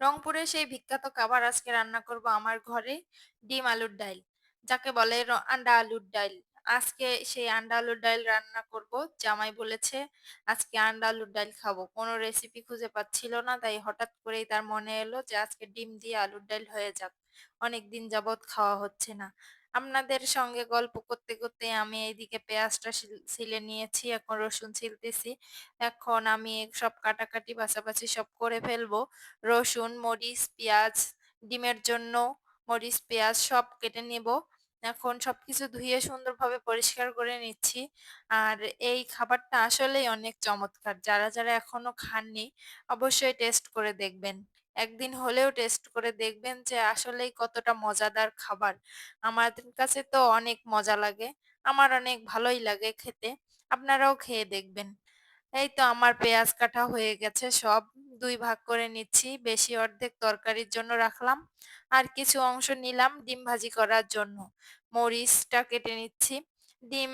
রংপুরের সেই বিখ্যাত খাবার আজকে রান্না করব আমার ঘরে, ডিম আলুর ডাইল। যাকে বলে আন্ডা আলুর ডাইল। আজকে সেই আন্ডা আলুর ডাইল রান্না করব। জামাই বলেছে আজকে আন্ডা আলুর ডাইল খাব। কোনো রেসিপি খুঁজে পাচ্ছিল না, তাই হঠাৎ করেই তার মনে এলো যে আজকে ডিম দিয়ে আলুর ডাইল হয়ে যাক। অনেক দিন যাবত খাওয়া হচ্ছে না। আপনাদের সঙ্গে গল্প করতে করতে আমি এইদিকে পেঁয়াজটা ছিলে নিয়েছি এখন রসুন ছিলতেছি এখন আমি সব কাটাকাটি পাশাপাশি সব করে ফেলব রসুন, মরিচ, পেঁয়াজ, ডিমের জন্য মরিচ, পেঁয়াজ সব কেটে নেব। এখন সবকিছু ধুয়ে সুন্দরভাবে পরিষ্কার করে নিচ্ছি। আর এই খাবারটা আসলেই অনেক চমৎকার। যারা, যারা এখনও খাননি অবশ্যই টেস্ট করে দেখবেন। একদিন হলেও টেস্ট করে দেখবেন যে আসলেই কতটা মজাদার খাবার। আমাদের কাছে তো অনেক মজা লাগে। আমার অনেক ভালোই লাগে খেতে। আপনারাও খেয়ে দেখবেন। এই তো আমার পেঁয়াজ কাটা হয়ে গেছে সব। ২ ভাগ করে নিচ্ছি। বেশি অর্ধেক তরকারির জন্য রাখলাম। আর কিছু অংশ নিলাম ডিম ভাজি করার জন্য। মরিচটা কেটে নিচ্ছি। ডিম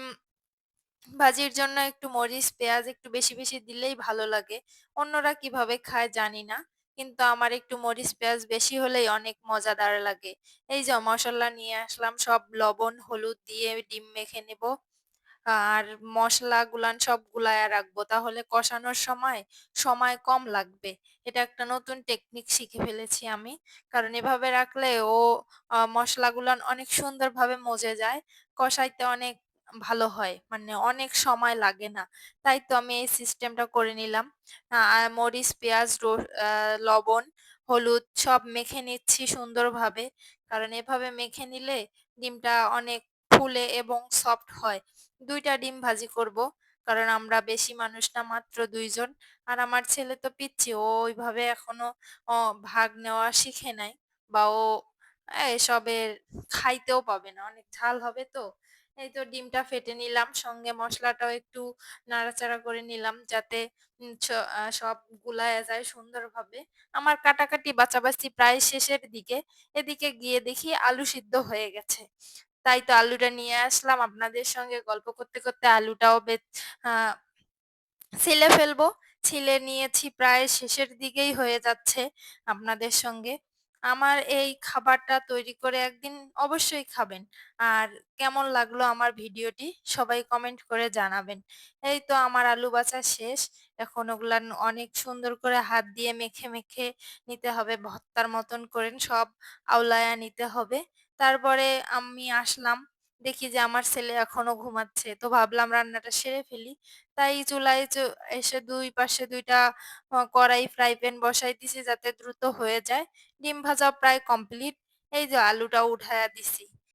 ভাজির জন্য একটু মরিচ, পেঁয়াজ একটু বেশি, বেশি দিলেই ভালো লাগে। অন্যরা কীভাবে খায় জানি না। কিন্তু আমার একটু মরিচ, পেঁয়াজ বেশি হলেই অনেক মজাদার লাগে। এই যে মশলা নিয়ে আসলাম সব লবণ, হলুদ দিয়ে ডিম মেখে নেব। আর মসলাগুলান সব গুলায়া রাখব। তাহলে কষানোর সময়, সময় কম লাগবে। এটা একটা নতুন টেকনিক শিখে ফেলেছি আমি। কারণ এভাবে রাখলে ও আ মসলাগুলান অনেক সুন্দরভাবে মজে যায়। কষাইতে অনেক ভালো হয়। মানে অনেক সময় লাগে না। তাই তো আমি এই সিস্টেমটা করে নিলাম। আ মরিচ, পেঁয়াজ, লবণ, হলুদ সব মেখে নিচ্ছি সুন্দরভাবে। কারণ এভাবে মেখে নিলে ডিমটা অনেক ফুলে এবং সফট হয়। দুইটা ডিম ভাজি করব। কারণ আমরা বেশি মানুষ না মাত্র দুইজন আর আমার ছেলে তো পিচ্ছি ও ওইভাবে এখনও ভাগ নেওয়া শিখে নাই। বা ও এসবের খাইতেও পাবে না। অনেক ঝাল হবে তো। এই তো ডিমটা ফেটে নিলাম। সঙ্গে মশলাটাও একটু নাড়াচাড়া করে নিলাম যাতে সব গুলায় যায় সুন্দরভাবে। আমার কাটাকাটি বাছাবাছি প্রায় শেষের দিকে। এদিকে গিয়ে দেখি আলু সিদ্ধ হয়ে গেছে। তাই তো আলুটা নিয়ে আসলাম। আপনাদের সঙ্গে গল্প করতে, করতে আলুটাও বে ছিলে ফেলব। ছিলে নিয়েছি প্রায় শেষের দিকেই হয়ে যাচ্ছে আপনাদের সঙ্গে। আমার এই খাবারটা তৈরি করে একদিন অবশ্যই খাবেন। আর কেমন লাগল আমার ভিডিওটি সবাই কমেন্ট করে জানাবেন। এই তো আমার আলু বাছা শেষ। এখন ওগুলা অনেক সুন্দর করে হাত দিয়ে মেখে, মেখে নিতে হবে ভর্তার মতন করেন সব আওলায়া নিতে হবে। তারপরে আমি আসলাম। দেখি যে আমার ছেলে এখনও ঘুমাচ্ছে। তো ভাবলাম রান্নাটা সেরে ফেলি। তাই চুলাই এসে দুই পাশে ২ টা অ কড়াই, ফ্রাই প্যান বসাই দিছি যাতে দ্রুত হয়ে যায়। ডিম ভাজা প্রায় কমপ্লিট। এই যে আলুটাও উঠায়া দিছি।